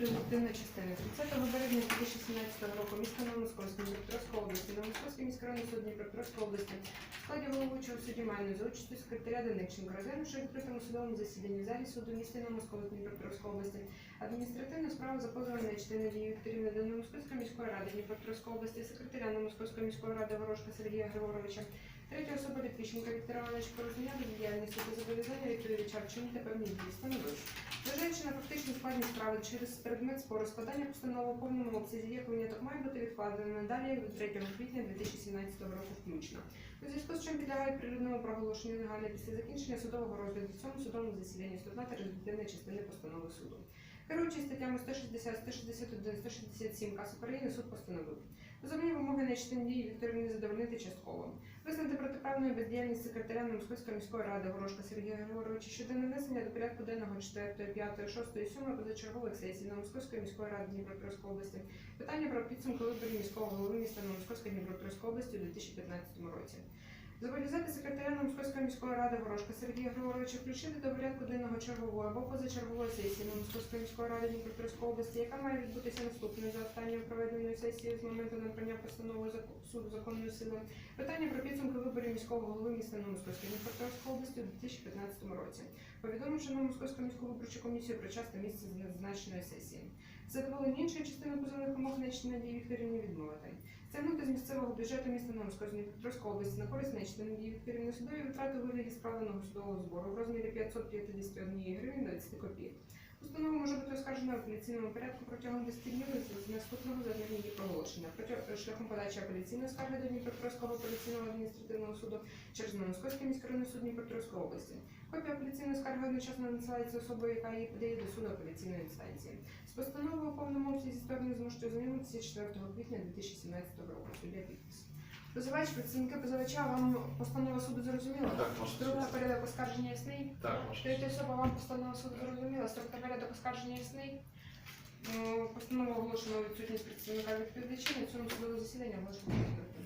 результативна частина. 30 березня 2017 року міста Новомосковська Дніпропетровська області, Новомосковський міськрайонний суд Дніпропетровської області складі головуючого судді Мальної за секретаря Даниченка, розглянувши в відкритому судовому засіданні в залі суду міста Новомосковської Дніпропетровської області адміністративну справу за позовом на дії Вікторівни до Новомосковської міської ради Дніпропетровської області, секретаря Новомосковської міської ради Ворожка Сергія Григоровича, Третя особа Літвіщенка Віктора Івановича порозуміяти діяльності та зобов'язання Вікторовича вчинити певні дії становиш. Зважаючи на фактичну складність справи через предмет спору складання постанови у повному обсязі як виняток має бути відкладено надалі до 3 квітня 2017 року включно. У зв'язку з чим підлягають природному проголошенню негайно після закінчення судового розгляду в цьому судовому засіданні статна результативної частини постанови суду. Керуючись статтями 160, 161, 167 КАС України, суд постановив. Позовні вимоги на частині дії Вікторівни задовольнити частково. Визнати протиправною бездіяльність секретаря Московської міської ради Ворожка Сергія Григоровича щодо нанесення до порядку денного 4, 5, 6 і 7 позачергових сесій Новомосковської міської ради Дніпропетровської області. Питання про підсумки виборів міського голови міста Новомосковської Дніпропетровської області у 2015 році. Зобов'язати секретаря Новомосковської міської ради Ворожка Сергія Григоровича включити до порядку денного чергової або позачергової сесії Новомосковської міської ради Дніпропетровської області, яка має відбутися наступною за останньою проведеною сесією з моменту набрання постанови суду законної сили. Питання про підсумки виборів міського голови міста Новомосковської Дніпропетровської області у 2015 році. Повідомивши Новомосковську міську виборчу комісію про час та місце зазначеної сесії. Задоволення іншої частини позовних вимог на дії Вікторівні відмовити. Стягнути з місцевого бюджету міста Новомосковської Дніпропетровської області на користь Надії Надії Вікторівни судові витрати у вигляді справленого судового збору в розмірі 551 гривень 20 копійок. Бути оскаржена в апеляційному порядку протягом 10 днів з наступного за її проголошення. Протя- шляхом подачі апеляційної скарги до Дніпропетровського апеляційного адміністративного суду через Новомосковський міськрайонний суд Дніпропетровської області. Копія апеляційної скарги одночасно надсилається особою, яка її подає до суду апеляційної інстанції. З постановою у повному обсязі сторони зможете ознайомитися 4 квітня 2017 року. Суддя підпис. Позивач, представники позивача, вам постанова суду зрозуміла? Так, можна. Друга порядок оскарження ясний. Так, можна. Третя особа вам постанова суду зрозуміла, строк та порядок оскарження ясний. Ну, Постанова оголошена у відсутність представника відповідачі. на цьому судове засідання бути закритим.